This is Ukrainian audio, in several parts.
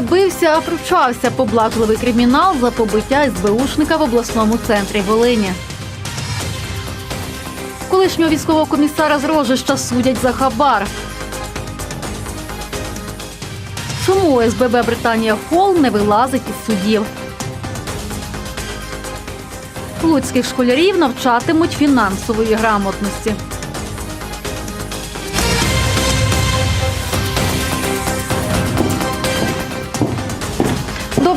Бився, а пручався поблажливий кримінал за побиття СБУшника в обласному центрі Волині. Колишнього військового комісара з Рожища судять за хабар. Чому СББ Британія Холл не вилазить із судів? Луцьких школярів навчатимуть фінансової грамотності.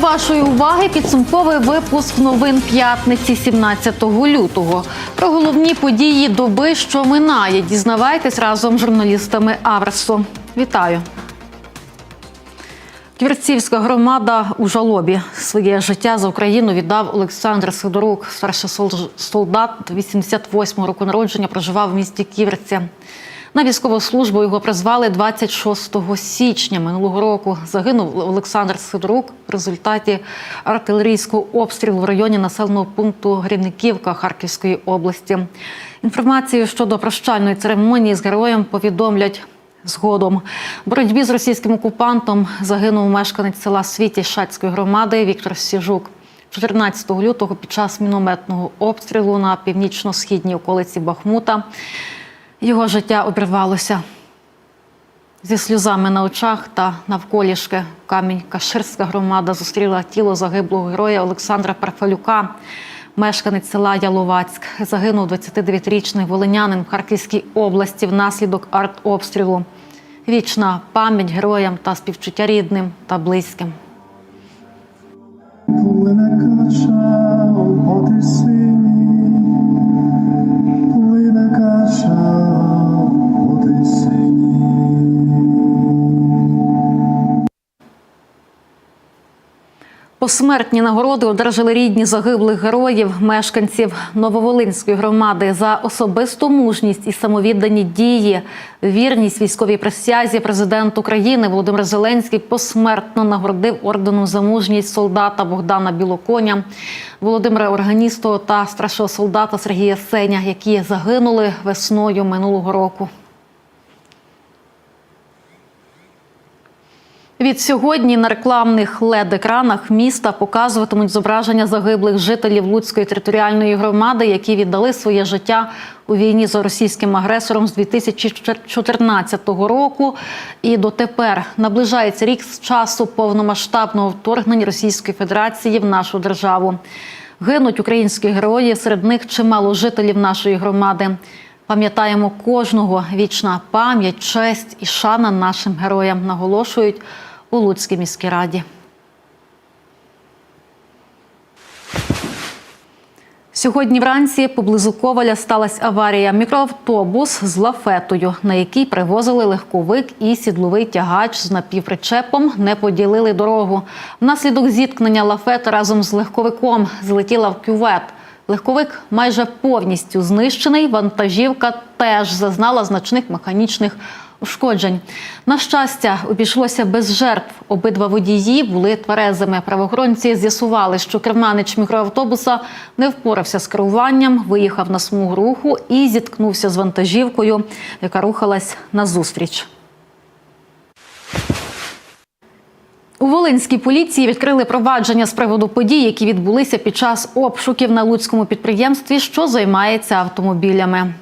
Вашої уваги підсумковий випуск новин п'ятниці 17 лютого. Про головні події доби, що минає. Дізнавайтесь разом з журналістами Аверсу. Вітаю. Ківерцівська громада у жалобі своє життя за Україну віддав Олександр Сидорук, старший сол- солдат 88 року народження, проживав в місті Ківерці. На військову службу його призвали 26 січня минулого року. Загинув Олександр Сидорук в результаті артилерійського обстрілу в районі населеного пункту Грівниківка Харківської області. Інформацію щодо прощальної церемонії з героєм повідомлять Згодом боротьбі з російським окупантом загинув мешканець села Світі Шацької громади Віктор Сіжук. 14 лютого під час мінометного обстрілу на північно-східній околиці Бахмута його життя обірвалося. Зі сльозами на очах та навколішки камінь Каширська громада зустріла тіло загиблого героя Олександра Парфалюка, мешканець села Яловацьк. Загинув 29-річний волинянин в Харківській області внаслідок артобстрілу. Вічна пам'ять героям та співчуття рідним та близьким. Плине кача Посмертні нагороди одержали рідні загиблих героїв, мешканців Нововолинської громади за особисту мужність і самовіддані дії, вірність військовій присязі. Президент України Володимир Зеленський посмертно нагородив орденом за мужність солдата Богдана Білоконя, Володимира Органістого та старшого солдата Сергія Сеня, які загинули весною минулого року. Від сьогодні на рекламних лед-екранах міста показуватимуть зображення загиблих жителів Луцької територіальної громади, які віддали своє життя у війні з російським агресором з 2014 року. І дотепер наближається рік з часу повномасштабного вторгнення Російської Федерації в нашу державу. Гинуть українські герої, серед них чимало жителів нашої громади. Пам'ятаємо кожного вічна пам'ять, честь і шана нашим героям, наголошують у Луцькій міській раді. Сьогодні вранці поблизу Коваля сталася аварія. Мікроавтобус з лафетою, на який привозили легковик і сідловий тягач з напівпричепом, не поділили дорогу. Внаслідок зіткнення лафета разом з легковиком злетіла в кювет. Легковик майже повністю знищений. Вантажівка теж зазнала значних механічних ушкоджень. На щастя, обійшлося без жертв. Обидва водії були тверезими. Правоохоронці з'ясували, що керманич мікроавтобуса не впорався з керуванням, виїхав на смугу руху і зіткнувся з вантажівкою, яка рухалась назустріч. У Волинській поліції відкрили провадження з приводу подій, які відбулися під час обшуків на луцькому підприємстві, що займається автомобілями.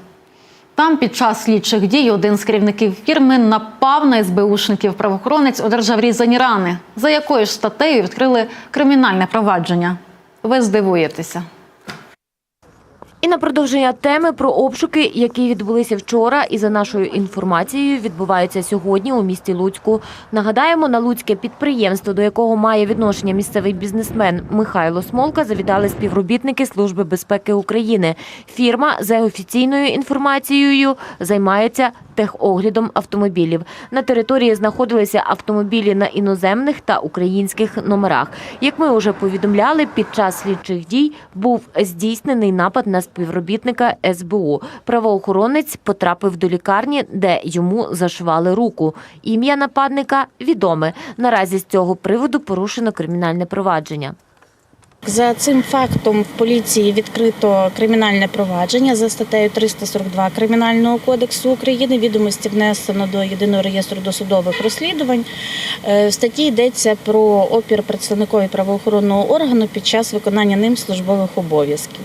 Там під час слідчих дій один з керівників фірми напав на СБУшників. Правоохоронець одержав різані рани. За якою ж статтею відкрили кримінальне провадження? Ви здивуєтеся. І на продовження теми про обшуки, які відбулися вчора, і за нашою інформацією відбуваються сьогодні у місті Луцьку. Нагадаємо, на луцьке підприємство, до якого має відношення місцевий бізнесмен Михайло Смолка, завітали співробітники Служби безпеки України. Фірма за офіційною інформацією займається техоглядом автомобілів. На території знаходилися автомобілі на іноземних та українських номерах. Як ми вже повідомляли, під час слідчих дій був здійснений напад на співробітника СБУ. Правоохоронець потрапив до лікарні, де йому зашивали руку. Ім'я нападника відоме. Наразі з цього приводу порушено кримінальне провадження. За цим фактом в поліції відкрито кримінальне провадження за статтею 342 Кримінального кодексу України. Відомості внесено до єдиного реєстру досудових розслідувань. Е, В статті йдеться про опір представникові правоохоронного органу під час виконання ним службових обов'язків.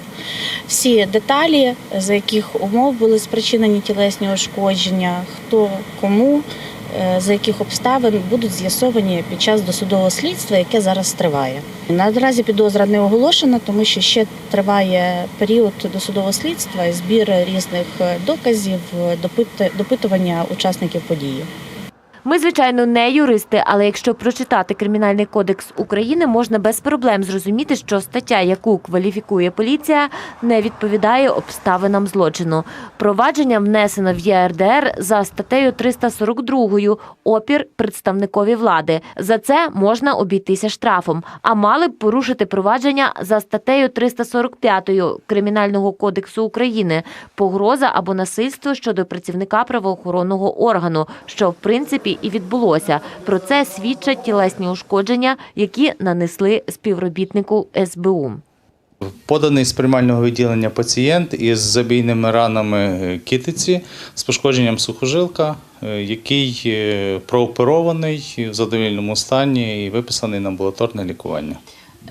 Всі деталі, за яких умов були спричинені тілесні ушкодження, хто кому. Е, За яких обставин будуть з'ясовані під час досудового слідства, яке зараз триває. Наразі підозра не оголошена, тому що ще триває період досудового слідства, і збір різних доказів, допитування учасників події. Ми, звичайно, не юристи, але якщо прочитати Кримінальний кодекс України, можна без проблем зрозуміти, що стаття, яку кваліфікує поліція, не відповідає обставинам злочину. Провадження внесено в ЄРДР за статтею 342 опір представникові влади. За це можна обійтися штрафом, а мали б порушити провадження за статтею 345 Кримінального кодексу України погроза або насильство щодо працівника правоохоронного органу, що в принципі і відбулося. Про це свідчать тілесні ушкодження, які нанесли співробітнику СБУ. Поданий з приймального відділення пацієнт із забійними ранами е, китиці з пошкодженням сухожилка, е, який е, прооперований в задовільному стані і виписаний на амбулаторне лікування.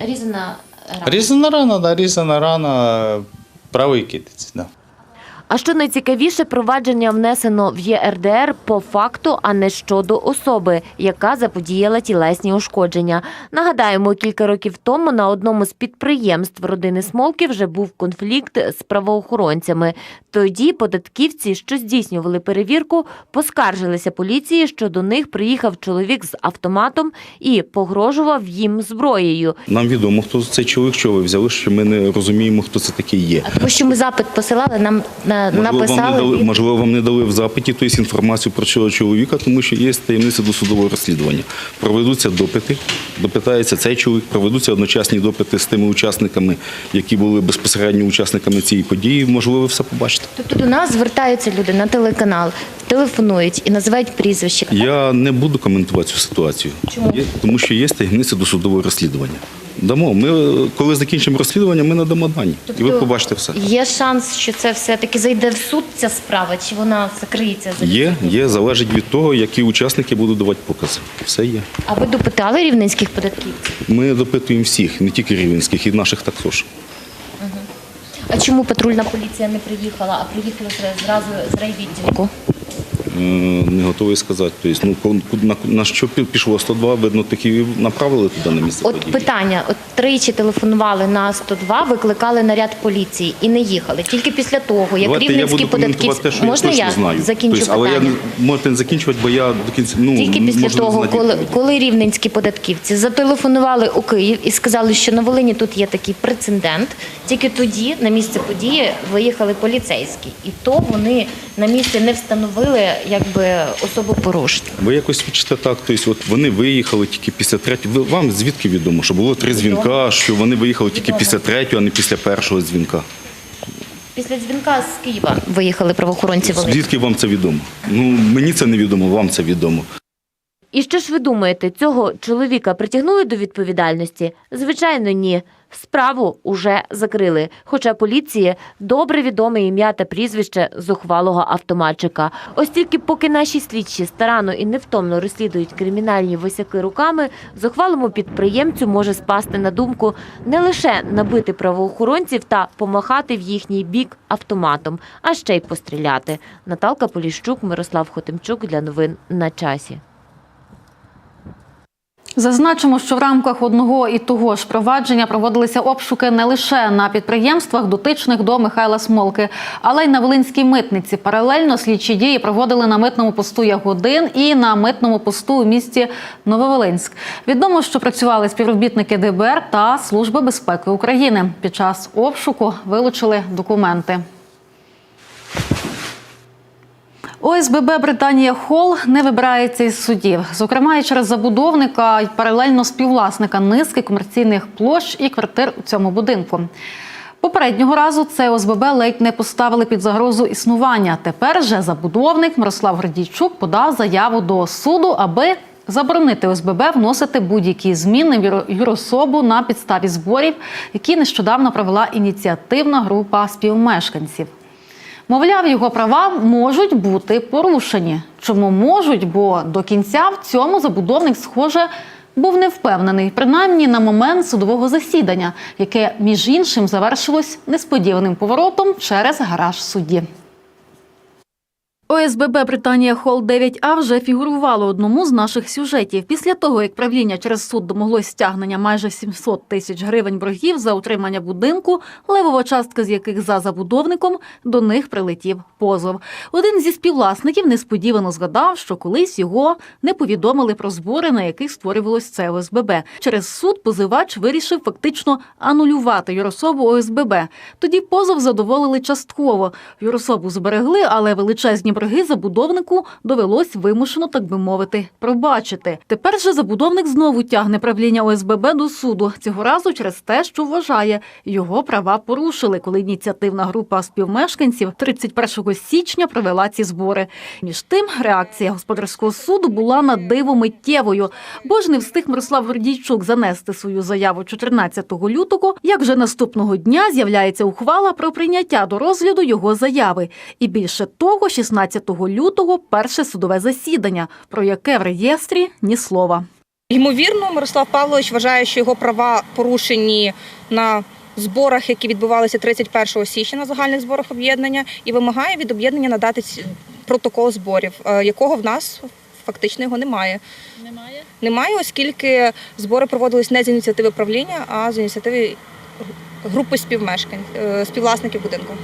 Різана Різана рана, да, різана рана правої китиці. Да. А що найцікавіше, провадження внесено в ЄРДР по факту, а не щодо особи, яка заподіяла тілесні ушкодження. Нагадаємо, кілька років тому на одному з підприємств родини Смолки вже був конфлікт з правоохоронцями. Тоді податківці, що здійснювали перевірку, поскаржилися поліції, що до них приїхав чоловік з автоматом і погрожував їм зброєю. Нам відомо, хто цей чоловік, що ви взяли, що ми не розуміємо, хто це такий є. Тому що ми запит посилали, нам на- Можливо, вам не написали. дали, від- можливо, вам не дали в запиті тобто, інформацію про цього чоловіка, тому що є таємниця досудового розслідування. Проведуться допити, допитається цей чоловік, проведуться одночасні допити з тими учасниками, які були безпосередньо учасниками цієї події. Можливо, ви все побачите. Тобто до нас звертаються люди на телеканал, телефонують і називають прізвище. Я не буду коментувати цю ситуацію, Чому? Є- тому що є таємниця досудового розслідування. Дамо. Ми, коли закінчимо розслідування, ми надамо дані. І ви Тобто побачите все. Є шанс, що це все-таки зайде в суд, ця справа, чи вона закриється за Є, є, залежить від того, які учасники будуть давати покази. Все є. А ви допитали рівненських податківців? Ми допитуємо всіх, не тільки рівенських, і наших також. А чому патрульна поліція не приїхала, а приїхали зразу з райвідділку? Е, Не готовий сказати. Тобто, ну, на, на що пі- пішло 102, видно, таки направили туди на місце От події. питання: от тричі телефонували на 102, викликали наряд поліції і не їхали. Тільки після того, як Давайте я рівненські буду коментувати податківці те, що можна я я знаю. закінчу Тобто, але питання? я не- можете не закінчувати, бо я до кінця ну, Тільки після можу не того, знати коли, відповіді. коли рівненські податківці зателефонували у Київ і сказали, що на Волині тут є такий прецедент, тільки тоді на місце події виїхали поліцейські, і то вони на місці не встановили якби особу порушення. Ви якось свідчите так, тобто от вони виїхали тільки після третього. Вам звідки відомо, що було три дзвінка, що вони виїхали тільки після третього, а не після першого дзвінка? Після дзвінка з Києва виїхали правоохоронці Волині. Звідки вам це відомо? Ну мені це не відомо, вам це відомо. І що ж ви думаєте, цього чоловіка притягнули до відповідальності? Звичайно, ні. Справу уже закрили. Хоча поліції добре відоме ім'я та прізвище зухвалого автоматчика. Ось тільки поки наші слідчі старанно і невтомно розслідують кримінальні висяки руками, зухвалому підприємцю може спасти на думку не лише набити правоохоронців та помахати в їхній бік автоматом, а ще й постріляти. Наталка Поліщук, Мирослав Хотимчук для новин на часі. Зазначимо, що в рамках одного і того ж провадження проводилися обшуки не лише на підприємствах, дотичних до Михайла Смолки, але й на Волинській митниці. Паралельно слідчі дії проводили на митному посту Ягодин і на митному посту у місті Нововолинськ. Відомо, що працювали співробітники ДБР та Служби безпеки України. Під час обшуку вилучили документи. ОСББ Британія Холл не вибирається із судів, зокрема і через забудовника і паралельно співвласника низки комерційних площ і квартир у цьому будинку. Попереднього разу це ОСББ ледь не поставили під загрозу існування. Тепер же забудовник Мирослав Гордійчук подав заяву до суду, аби заборонити ОСББ вносити будь-які зміни в юро- юрособу на підставі зборів, які нещодавно провела ініціативна група співмешканців. Мовляв, його права можуть бути порушені. Чому можуть? Бо до кінця в цьому забудовник, схоже, був не впевнений, принаймні на момент судового засідання, яке між іншим завершилось несподіваним поворотом через гараж судді. ОСББ Британія Холл 9А вже фігурувало одному з наших сюжетів. Після того, як правління через суд домоглось стягнення майже 700 тисяч гривень боргів за утримання будинку, левова частка з яких за забудовником, до них прилетів позов. Один зі співвласників несподівано згадав, що колись його не повідомили про збори, на яких створювалось це ОСББ. Через суд позивач вирішив фактично анулювати юрособу ОСББ. Тоді позов задоволили частково. Юрособу зберегли, але величезні борги забудовнику довелось вимушено, так би мовити, пробачити. Тепер же забудовник знову тягне правління ОСББ до суду. Цього разу через те, що вважає, його права порушили, коли ініціативна група співмешканців 31 січня провела ці збори. Між тим, реакція господарського суду була на диво миттєвою, бо ж не встиг Мирослав Гордійчук занести свою заяву 14 лютого, як вже наступного дня з'являється ухвала про прийняття до розгляду його заяви. І більше того, 16 лютого перше судове засідання, про яке в реєстрі ні слова. Ймовірно, Мирослав Павлович вважає, що його права порушені на зборах, які відбувалися 31 січня на загальних зборах об'єднання, і вимагає від об'єднання надати протокол зборів, е, якого в нас фактично його немає. Немає? Немає, оскільки збори проводились не з ініціативи правління, а з ініціативи групи співмешкань, е, співвласників будинку.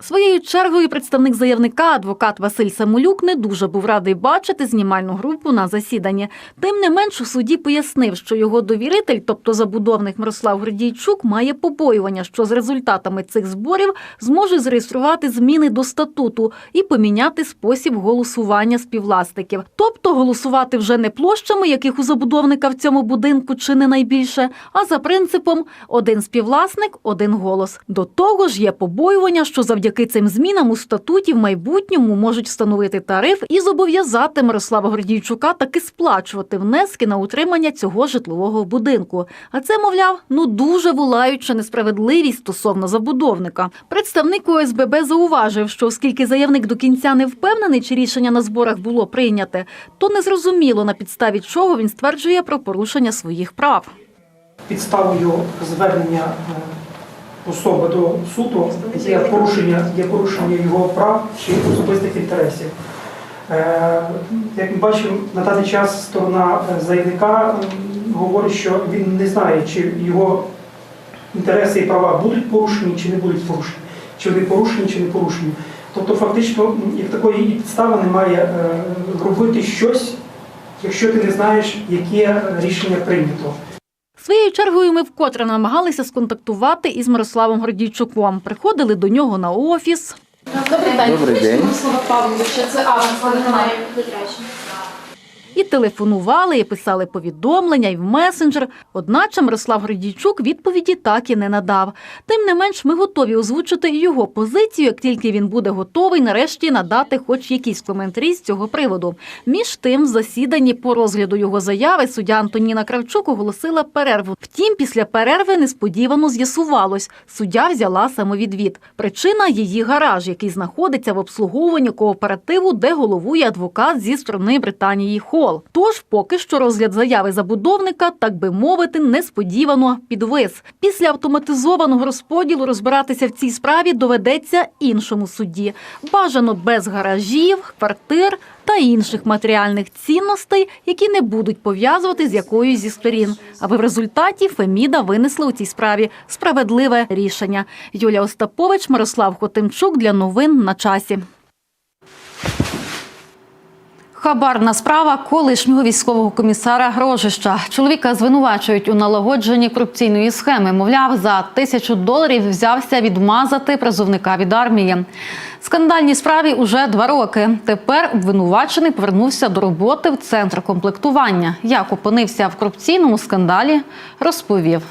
Своєю чергою представник заявника, адвокат Василь Самолюк, не дуже був радий бачити знімальну групу на засіданні. Тим не менш, у суді пояснив, що його довіритель, тобто забудовник Мирослав Гордійчук, має побоювання, що з результатами цих зборів зможе зареєструвати зміни до статуту і поміняти спосіб голосування співвласників. Тобто голосувати вже не площами, яких у забудовника в цьому будинку чи не найбільше, а за принципом один співвласник, один голос. До того ж, є побоювання, що завдяки цим змінам у статуті в майбутньому можуть встановити тариф і зобов'язати Мирослава Гордійчука таки сплачувати внески на утримання цього житлового будинку. А це, мовляв, ну дуже волаюча несправедливість стосовно забудовника. Представник ОСББ зауважив, що оскільки заявник до кінця не впевнений, чи рішення на зборах було прийняте, то незрозуміло на підставі чого він стверджує про порушення своїх прав. підставою звернення е, особи до суду є порушення, є порушення його прав чи особистих інтересів. Е, Як ми бачимо, на даний час сторона е, заявника говорить, що він не знає, чи його інтереси і права будуть порушені, чи не будуть порушені, чи вони порушені, чи не порушені. Тобто, фактично, як такої підстави немає е, робити щось, якщо ти не знаєш, яке рішення прийнято. Своєю чергою ми вкотре намагалися сконтактувати із Мирославом Гордійчуком. Приходили до нього на офіс. Добрий день. І телефонували, і писали повідомлення, і в месенджер. Одначе Мирослав Гордійчук відповіді так і не надав. Тим не менш, ми готові озвучити його позицію, як тільки він буде готовий нарешті надати хоч якісь коментарі з цього приводу. Між тим, в засіданні по розгляду його заяви суддя Антоніна Кравчук оголосила перерву. Втім, після перерви несподівано з'ясувалось, суддя взяла самовідвід. Причина її гараж, який знаходиться в обслуговуванні кооперативу, де головує адвокат зі сторони Британії Холл. Тож поки що розгляд заяви забудовника, так би мовити, несподівано підвис. Після автоматизованого розподілу розбиратися в цій справі доведеться іншому судді. Бажано без гаражів, квартир та інших матеріальних цінностей, які не будуть пов'язувати з якоюсь зі сторін. Аби в результаті Феміда винесла у цій справі справедливе рішення. Юлія Остапович, Мирослав Хотимчук для новин на часі. Хабарна справа колишнього військового комісара Грожища. Чоловіка звинувачують у налагодженні корупційної схеми. Мовляв, за тисячу доларів взявся відмазати призовника від армії. Скандальній справі уже два роки. Тепер обвинувачений повернувся до роботи в центр комплектування. Як опинився в корупційному скандалі, розповів.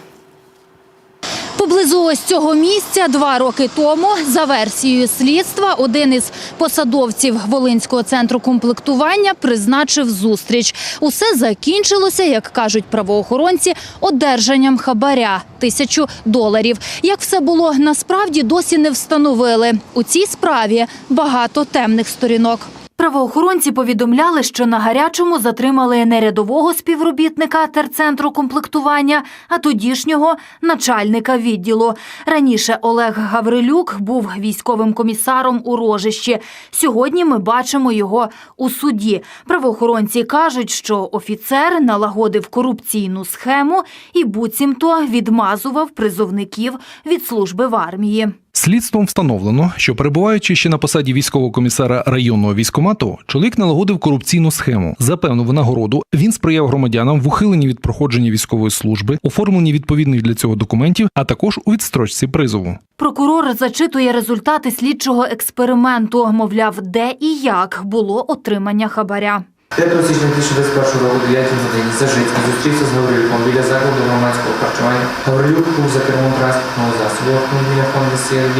Поблизу ось цього місця два роки тому, за версією слідства, один із посадовців Волинського центру комплектування призначив зустріч. Усе закінчилося, як кажуть правоохоронці, одержанням хабаря – тисячу доларів. Як все було насправді, досі не встановили. У цій справі багато темних сторінок. Правоохоронці повідомляли, що на гарячому затримали не рядового співробітника терцентру комплектування, а тодішнього начальника відділу. Раніше Олег Гаврилюк був військовим комісаром у Рожищі. Сьогодні ми бачимо його у суді. Правоохоронці кажуть, що офіцер налагодив корупційну схему і буцімто відмазував призовників від служби в армії. Слідством встановлено, що перебуваючи ще на посаді військового комісара районного військомату, чоловік налагодив корупційну схему. За певну винагороду він сприяв громадянам в ухиленні від проходження військової служби, оформленні відповідних для цього документів, а також у відстрочці призову. Прокурор зачитує результати слідчого експерименту. Мовляв, де і як було отримання хабаря. 5 січня 2021 року, 9 годині, Зажицький зустрівся з Гаврилюком біля закладу громадського харчування. Гаврилюк був за кермом транспортного засобу автомобіля Honda CRV.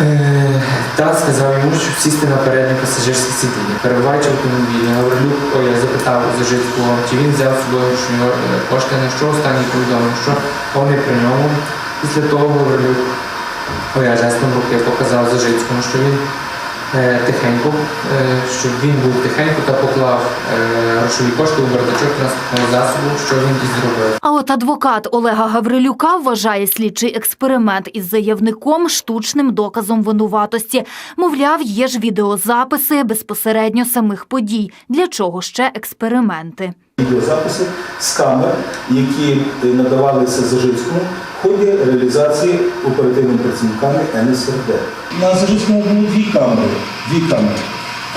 Е, Та сказав йому, щоб сісти на переднє пасажирське сидіння. Перебуваючи в автомобілі, Гаврилюк запитав Зажицького, чи він взяв з собою е, кошти, на що останній повідомив, що вони при ньому. Після того Гаврилюк жестом руки показав Зажицькому, що він тихенько, е, щоб він був тихенько та поклав е, грошові кошти у бардачок транспортного засобу, що він і зробив. А от адвокат Олега Гаврилюка вважає слідчий експеримент із заявником штучним доказом винуватості. Мовляв, є ж відеозаписи безпосередньо самих подій. Для чого ще експерименти? відеозаписи з камер, які е, надавалися Зажицькому ході реалізації оперативними працівниками НСРД. На Зажицькому було дві камери, дві камери.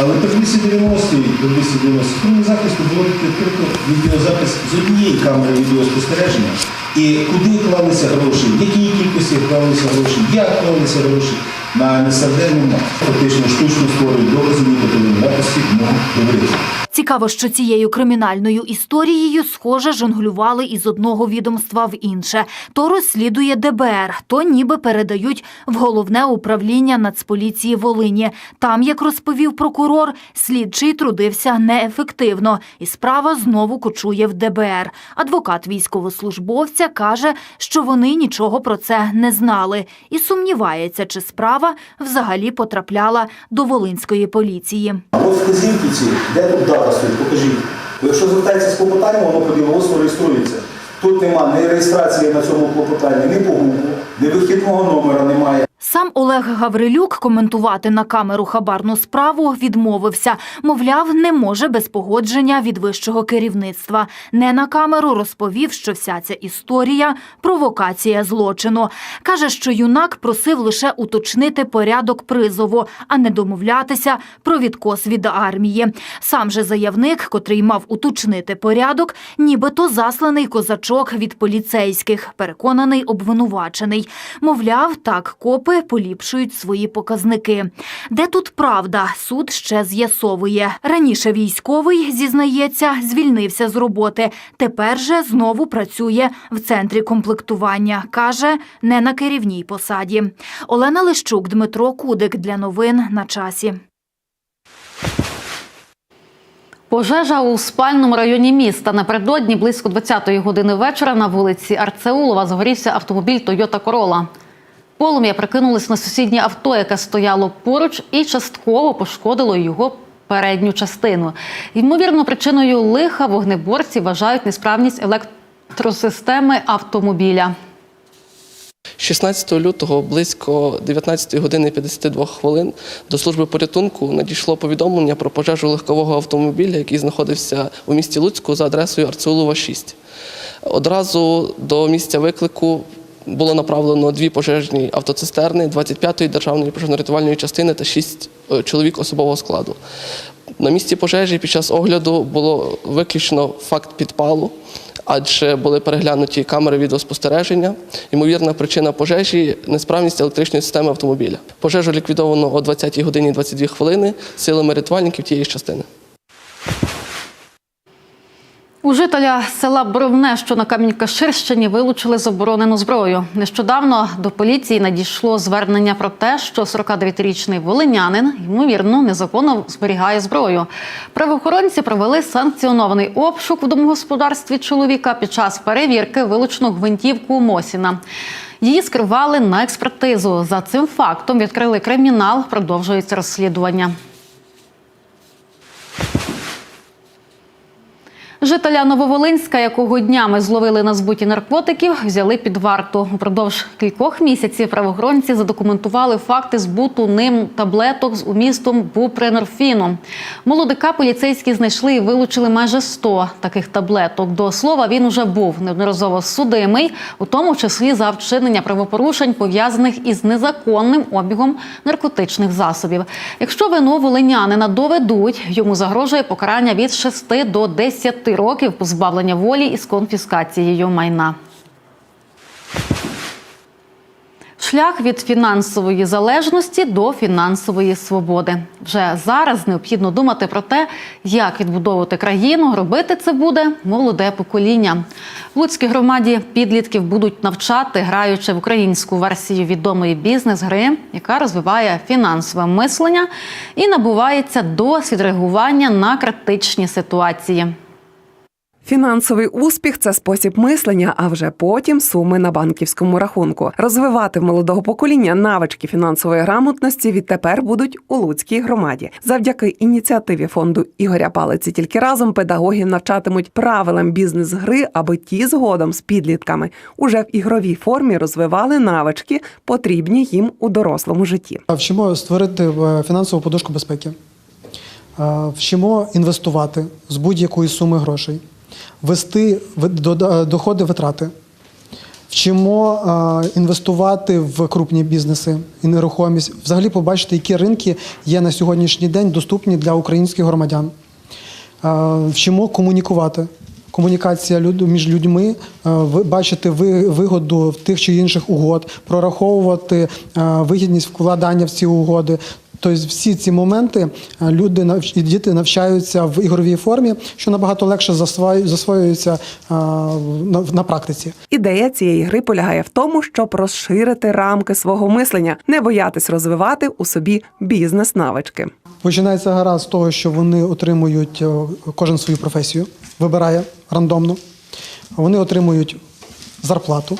Але при 290 до 290 тому захисту було відкрито відеозапис з однієї камери відеоспостереження. І куди клалися гроші, в якій кількості клалися гроші, як клалися гроші, на немає. Фактично штучно створюють докази, нібито винуватості можуть говорити. Цікаво, що цією кримінальною історією, схоже, жонглювали із одного відомства в інше. То розслідує ДБР, то ніби передають в головне управління Нацполіції Волині. Там, як розповів прокурор, слідчий трудився неефективно, і справа знову кочує в ДБР. Адвокат військовослужбовця каже, що вони нічого про це не знали, і сумнівається, чи справа взагалі потрапляла до волинської поліції. А ці, де тут дата стоїть, покажіть. Якщо звертається з клопотанням, воно по діловодству реєструється. Тут нема ні реєстрації на цьому клопотанні, ні по гуку, ні вихідного номера немає. Сам Олег Гаврилюк коментувати на камеру хабарну справу відмовився. Мовляв, не може без погодження від вищого керівництва. Не на камеру розповів, що вся ця історія – провокація злочину. Каже, що юнак просив лише уточнити порядок призову, а не домовлятися про відкос від армії. Сам же заявник, котрий мав уточнити порядок, нібито засланий козачок від поліцейських, переконаний обвинувачений. Мовляв, так копи поліпшують свої показники. Де тут правда, суд ще з'ясовує. Раніше військовий, зізнається, звільнився з роботи. Тепер же знову працює в центрі комплектування. Каже, не на керівній посаді. Олена Лищук, Дмитро Кудик для новин на часі. Пожежа у спальному районі міста. Напередодні близько 20-ї години вечора на вулиці Арцеулова загорівся автомобіль Toyota Corolla. Полум'я прикинулось на сусіднє авто, яке стояло поруч, і частково пошкодило його передню частину. Ймовірно, причиною лиха вогнеборці вважають несправність електросистеми автомобіля. 16 лютого близько 19 години 52 хвилин до служби порятунку надійшло повідомлення про пожежу легкового автомобіля, який знаходився у місті Луцьку за адресою Арцеулова 6. Одразу до місця виклику було направлено дві пожежні автоцистерни 25-ї державної пожежно-рятувальної частини та 6 чоловік особового складу. На місці пожежі під час огляду було виключено факт підпалу, адже були переглянуті камери відеоспостереження. Ймовірна причина пожежі несправність електричної системи автомобіля. Пожежу ліквідовано о 20 годині 22 хвилини силами рятувальників тієї частини. У жителя села Боровне, що на Камінь-Каширщині, вилучили заборонену зброю. Нещодавно до поліції надійшло звернення про те, що 49-річний волинянин ймовірно незаконно зберігає зброю. Правоохоронці провели санкціонований обшук в домогосподарстві чоловіка. Під час перевірки вилучено гвинтівку Мосіна. Її скривали на експертизу. За цим фактом відкрили кримінал. Продовжується розслідування. Жителя Нововолинська, якого днями зловили на збуті наркотиків, взяли під варту. Упродовж кількох місяців правоохоронці задокументували факти збуту ним таблеток з умістом бупренорфіну. Молодика поліцейські знайшли і вилучили майже 100 таких таблеток. До слова, він уже був неодноразово судимий, у тому числі за вчинення правопорушень, пов'язаних із незаконним обігом наркотичних засобів. Якщо вину волинянина доведуть, йому загрожує покарання від 6 до 10 років позбавлення волі із конфіскацією майна. Шлях від фінансової залежності до фінансової свободи. Вже зараз необхідно думати про те, як відбудовувати країну. Робити це буде молоде покоління. В Луцькій громаді підлітків будуть навчати, граючи в українську версію відомої бізнес-гри, яка розвиває фінансове мислення і набувається досвід реагування на критичні ситуації. Фінансовий успіх це спосіб мислення, а вже потім суми на банківському рахунку. Розвивати в молодого покоління навички фінансової грамотності відтепер будуть у Луцькій громаді. Завдяки ініціативі фонду Ігоря Палиці тільки разом педагогів навчатимуть правилам бізнес-гри, аби ті згодом з підлітками уже в ігровій формі розвивали навички, потрібні їм у дорослому житті. Вчимо створити е, фінансову подушку безпеки, вчимо інвестувати з будь-якої суми грошей, вести доходи витрати. Вчимо інвестувати в крупні бізнеси і нерухомість, взагалі побачити, які ринки є на сьогоднішній день доступні для українських громадян. Вчимо комунікувати. Комунікація між людьми, бачити вигоду в тих чи інших угод, прораховувати вигідність вкладання в ці угоди. Тобто всі ці моменти е, люди і діти навчаються в ігровій формі, що набагато легше засвою- засвоюється е, на, на практиці. Ідея цієї гри полягає в тому, щоб розширити рамки свого мислення, не боятись розвивати у собі бізнес-навички. Починається гра з того, що вони отримують е, кожен свою професію, вибирає рандомно. Вони отримують зарплату.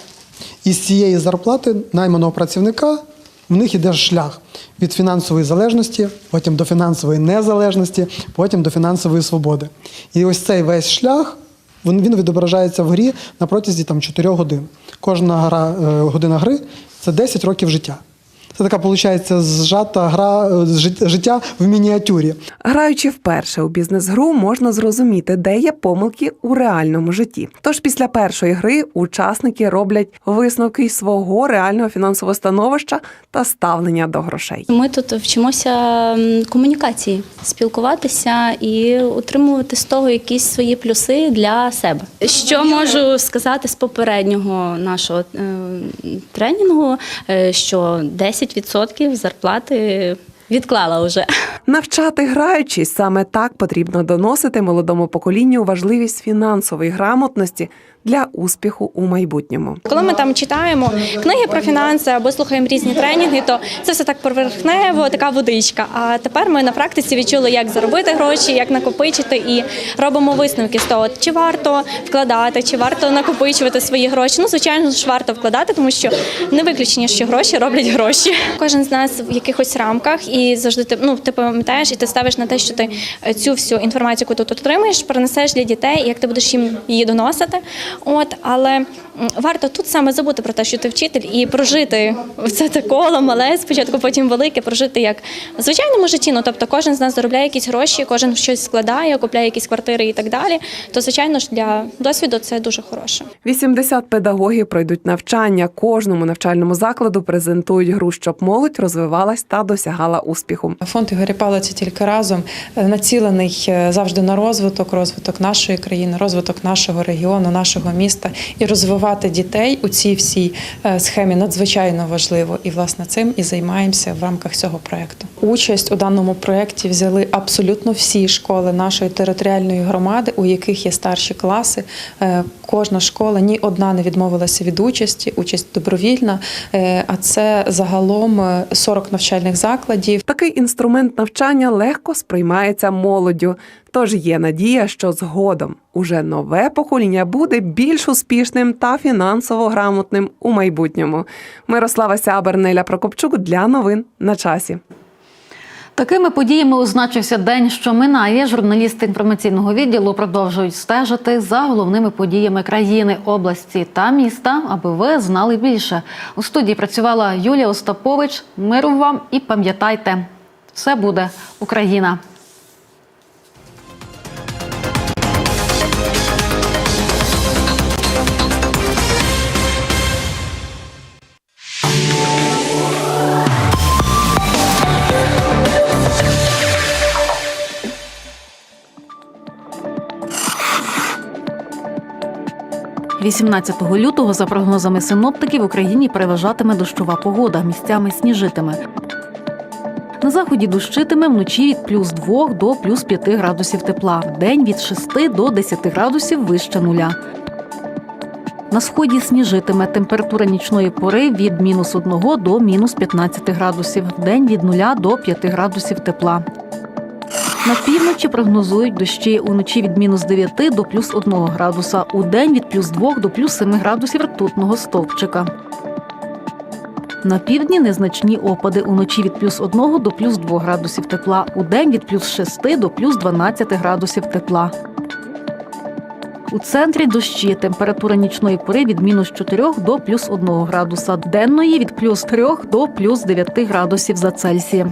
І з цієї зарплати найманого працівника в них іде шлях від фінансової залежності, потім до фінансової незалежності, потім до фінансової свободи. І ось цей весь шлях він, відображається в грі на протязі там, 4 годин. Кожна гра, е, година гри це 10 років життя. Це така, виходить, зжата гра е, жит- життя в мініатюрі. Граючи вперше у бізнес-гру, можна зрозуміти, де є помилки у реальному житті. Тож після першої гри учасники роблять висновки свого реального фінансового становища та ставлення до грошей. Ми тут вчимося комунікації, спілкуватися і отримувати з того якісь свої плюси для себе. Що можу сказати з попереднього нашого е, тренінгу, е, що 10% зарплати відклала вже. Навчати граючись саме так потрібно доносити молодому поколінню важливість фінансової грамотності для успіху у майбутньому. Коли ми там читаємо книги про фінанси або слухаємо різні тренінги, то це все так поверхнево, така водичка. А тепер ми на практиці відчули, як заробити гроші, як накопичити, і робимо висновки з того, чи варто вкладати, чи варто накопичувати свої гроші. Ну, звичайно ж, варто вкладати, тому що не виключення, що гроші роблять гроші. Кожен з нас в якихось рамках і завжди ти ну ти пам'ятаєш, і ти ставиш на те, що ти е, цю всю інформацію, яку тут отримаєш, перенесеш для дітей, і як ти будеш їм її доносити. От, але варто тут саме забути про те, що ти вчитель, і прожити це те коло мале, спочатку, потім велике, прожити як в звичайному житті. Ну тобто, кожен з нас заробляє якісь гроші, кожен щось складає, купляє якісь квартири і так далі. То звичайно ж для досвіду це дуже хороше. 80 педагогів пройдуть навчання. Кожному навчальному закладу презентують гру, щоб молодь розвивалась та досягала успіху. Фонд Ігоря Палиця тільки разом е, націлений е, завжди на розвиток, розвиток нашої країни, розвиток нашого регіону, нашого міста і розвивати інтегрувати дітей у цій всій е, схемі надзвичайно важливо, і власне цим і займаємося в рамках цього проекту. Участь у даному проєкті взяли абсолютно всі школи нашої територіальної громади, у яких є старші класи. Е, Кожна школа ні одна не відмовилася від участі, участь добровільна. Е, А це загалом е, 40 навчальних закладів. Такий інструмент навчання легко сприймається молоддю. Тож є надія, що згодом уже нове покоління буде більш успішним та фінансово грамотним у майбутньому. Мирослава Сябер, Неля Прокопчук для новин на часі. Такими подіями означився день, що минає. Журналісти інформаційного відділу продовжують стежити за головними подіями країни, області та міста, аби ви знали більше. У студії працювала Юлія Остапович. Миру вам і пам'ятайте, все буде Україна. – 18 лютого, за прогнозами синоптиків, в Україні переважатиме дощова погода, місцями сніжитиме. На заході дощитиме вночі від плюс 2 до плюс 5 градусів тепла, вдень від 6 до 10 градусів вище нуля. На сході сніжитиме температура нічної пори від мінус 1 до мінус 15 градусів, вдень від 0 до 5 градусів тепла. На півночі прогнозують дощі уночі від мінус 9 до плюс 1 градуса, у день від плюс 2 до плюс 7 градусів ртутного стовпчика. На півдні незначні опади уночі від плюс 1 до плюс 2 градусів тепла, у день від плюс 6 до плюс 12 градусів тепла. У центрі дощі температура нічної пори від мінус 4 до плюс 1 градуса, денної від плюс 3 до плюс 9 градусів за Цельсієм.